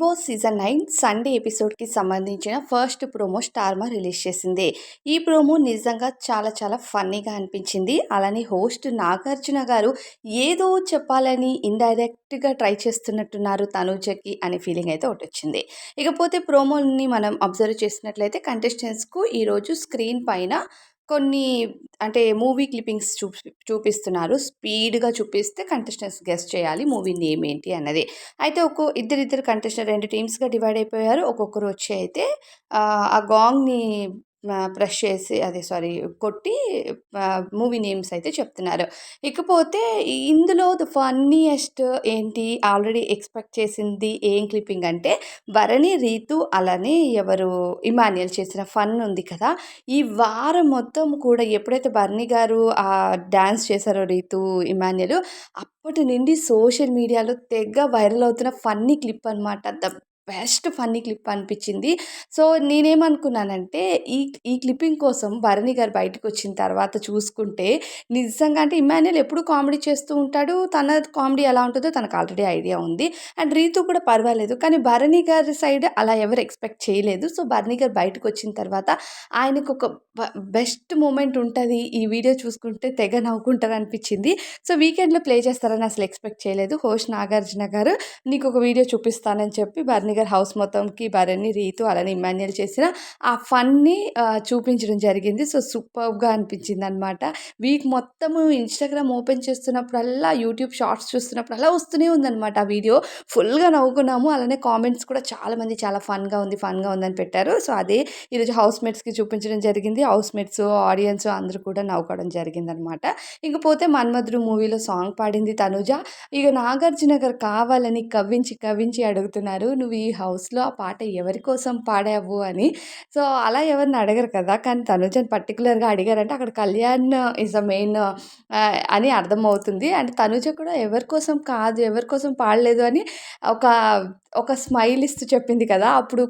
Boss season nine Sunday ఎపిసోడ్కి సంబంధించిన first promo Star Maa release చేసింది. ఈ ప్రోమో నిజంగా చాలా చాలా ఫన్నీగా అనిపించింది. అలానే హోస్ట్ నాగార్జున గారు ఏదో చెప్పాలని ఇండైరెక్ట్గా ట్రై చేస్తున్నట్టున్నారు తనూజకి అనే ఫీలింగ్ అయితే ఒకటి వచ్చింది. ఇకపోతే ప్రోమోని మనం అబ్జర్వ్ చేసినట్లయితే కంటెస్టెంట్స్కు ఈరోజు స్క్రీన్ పైన కొన్ని అంటే మూవీ క్లిప్పింగ్స్ చూ చూపిస్తున్నారు. స్పీడ్గా చూపిస్తే కంటెస్టెంట్స్ గెస్ట్ చేయాలి మూవీ నేమ్ ఏంటి అన్నది. అయితే ఒక్కో ఇద్దరిద్దరు కంటెస్టెంట్ రెండు టీమ్స్గా డివైడ్ అయిపోయారు. ఒక్కొక్కరు వచ్చి అయితే ఆ గాంగ్ని ప్రెస్ చేసి అదే సారీ కొట్టి మూవీ నేమ్స్ అయితే చెప్తున్నారు. ఇకపోతే ఇందులో ద ఫన్నీయెస్ట్ ఏంటి? ఆల్రెడీ ఎక్స్పెక్ట్ చేసింది ఏం క్లిప్పింగ్ అంటే భరణి రీతు అలానే ఎవరు ఇమానియల్ చేసిన ఫన్ ఉంది కదా ఈ వారం మొత్తం కూడా ఎప్పుడైతే భరణి గారు ఆ డ్యాన్స్ చేశారో రీతు ఇమానియల్ అప్పటి నుండి సోషల్ మీడియాలో తెగ వైరల్ అవుతున్న ఫన్నీ క్లిప్ అనమాట ద బెస్ట్ ఫన్నీ క్లిప్ అనిపించింది. సో నేనేమనుకున్నానంటే ఈ ఈ క్లిప్పింగ్ కోసం భరణి గారు బయటకు వచ్చిన తర్వాత చూసుకుంటే నిజంగా అంటే ఇమాన్యుల్ ఎప్పుడు కామెడీ చేస్తూ ఉంటాడు. తన కామెడీ ఎలా ఉంటుందో తనకు ఆల్రెడీ ఐడియా ఉంది. అండ్ రీతు కూడా పర్వాలేదు. కానీ భరణి గారి సైడ్ అలా ఎవరు ఎక్స్పెక్ట్ చేయలేదు. సో భరణి గారు బయటకు వచ్చిన తర్వాత ఆయనకు ఒక బెస్ట్ మూమెంట్ ఉంటుంది. ఈ వీడియో చూసుకుంటే తెగ నవ్వుకుంటారు అనిపించింది. సో వీకెండ్లో ప్లే చేస్తారని అసలు ఎక్స్పెక్ట్ చేయలేదు. హోష్ నాగార్జున గారు నీకు ఒక వీడియో చూపిస్తానని చెప్పి భరణి గారు హౌస్ మొత్తంకి భార్యని రీతు అలానే ఇమాన్యుల్ చేసిన ఆ ఫన్ని చూపించడం జరిగింది. సో సూపర్గా అనిపించింది అనమాట వీక్ మొత్తము ఇన్స్టాగ్రామ్ ఓపెన్ చేస్తున్నప్పుడల్లా యూట్యూబ్ షార్ట్స్ చూస్తున్నప్పుడల్లా వస్తూనే ఉందన్నమాట ఆ వీడియో. ఫుల్గా నవ్వుకున్నాము. అలానే కామెంట్స్ కూడా చాలామంది చాలా ఫన్గా ఉంది ఫన్గా ఉందని పెట్టారు. సో అదే ఈరోజు హౌస్ మేట్స్కి చూపించడం జరిగింది. హౌస్ మేట్స్ ఆడియన్స్ అందరూ కూడా నవ్వుకోవడం జరిగింది అనమాట ఇకపోతే మన్మధుడు మూవీలో సాంగ్ పాడింది తనుజ. ఇక నాగార్జున గారు కావాలని కవ్వించి కవ్వించి అడుగుతున్నారు. నువ్వు ఈ హౌస్లో ఆ పాట ఎవరి కోసం పాడావు అని. సో అలా ఎవరిని అడగరు కదా. కానీ తనుజని పర్టికులర్గా అడిగారంటే అక్కడ కళ్యాణ్ ఇస్ ద మెయిన్ అని అర్థమవుతుంది. అండ్ తనుజ కూడా ఎవరి కోసం కాదు ఎవరి కోసం పాడలేదు అని ఒక ఒక స్మైల్ ఇస్తూ చెప్పింది కదా. అప్పుడు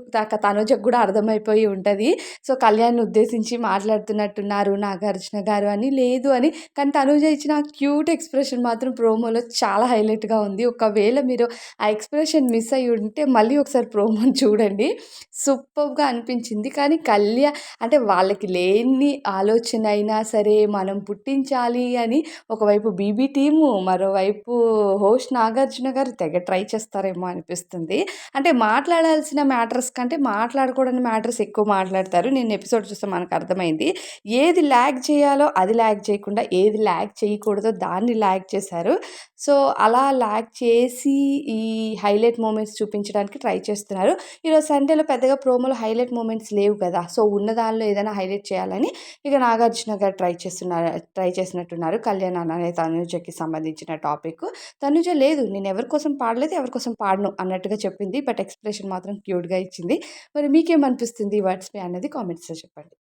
తనుజకు కూడా అర్థమైపోయి ఉంటుంది. సో కళ్యాణ్ ఉద్దేశించి మాట్లాడుతున్నట్టున్నారు నాగార్జున గారు అని. లేదు అని. కానీ తనుజ ఇచ్చిన క్యూట్ ఎక్స్ప్రెషన్ మాత్రం ప్రోమోలో చాలా హైలైట్గా ఉంది. ఒకవేళ మీరు ఆ ఎక్స్ప్రెషన్ మిస్ అయ్యి ఉంటే మళ్ళీ ఒకసారి ప్రోమోని చూడండి. సూపర్గా అనిపించింది. కానీ కళ్యాణ్ అంటే వాళ్ళకి లేని ఆలోచన అయినా సరే మనం పుట్టించాలి అని ఒకవైపు బీబీ టీము మరోవైపు హోస్ట్ నాగార్జున గారు తెగ ట్రై చేస్తారేమో అనిపిస్తుంది. అంటే మాట్లాడాల్సిన మ్యాటర్స్ కంటే మాట్లాడుకోవడానికి మ్యాటర్స్ ఎక్కువ మాట్లాడతారు. నేను ఎపిసోడ్ చూస్తే మనకు అర్థమైంది. ఏది ల్యాగ్ చేయాలో అది ల్యాగ్ చేయకుండా ఏది ల్యాగ్ చేయకూడదో దాన్ని ల్యాగ్ చేశారు. సో అలా ల్యాగ్ చేసి ఈ హైలైట్ మూమెంట్స్ చూపించడానికి ట్రై ట్రై చేస్తున్నారు. ఈరోజు సండేలో పెద్దగా ప్రోమోలో హైలైట్ మూమెంట్స్ లేవు కదా. సో ఉన్న దానిలో ఏదైనా హైలైట్ చేయాలని ఇక నాగార్జున గారు ట్రై చేస్తున్నారు ట్రై చేసినట్టున్నారు. కళ్యాణ్ అనే తనుజకి సంబంధించిన టాపిక్. తనుజ లేదు నేను ఎవరి కోసం పాడలేదు ఎవరి కోసం పాడను అన్నట్టుగా చెప్పింది. బట్ ఎక్స్ప్రెషన్ మాత్రం క్యూట్గా ఇచ్చింది. మరి మీకేమనిపిస్తుంది వర్డ్స్ పే అనేది కామెంట్స్లో చెప్పండి.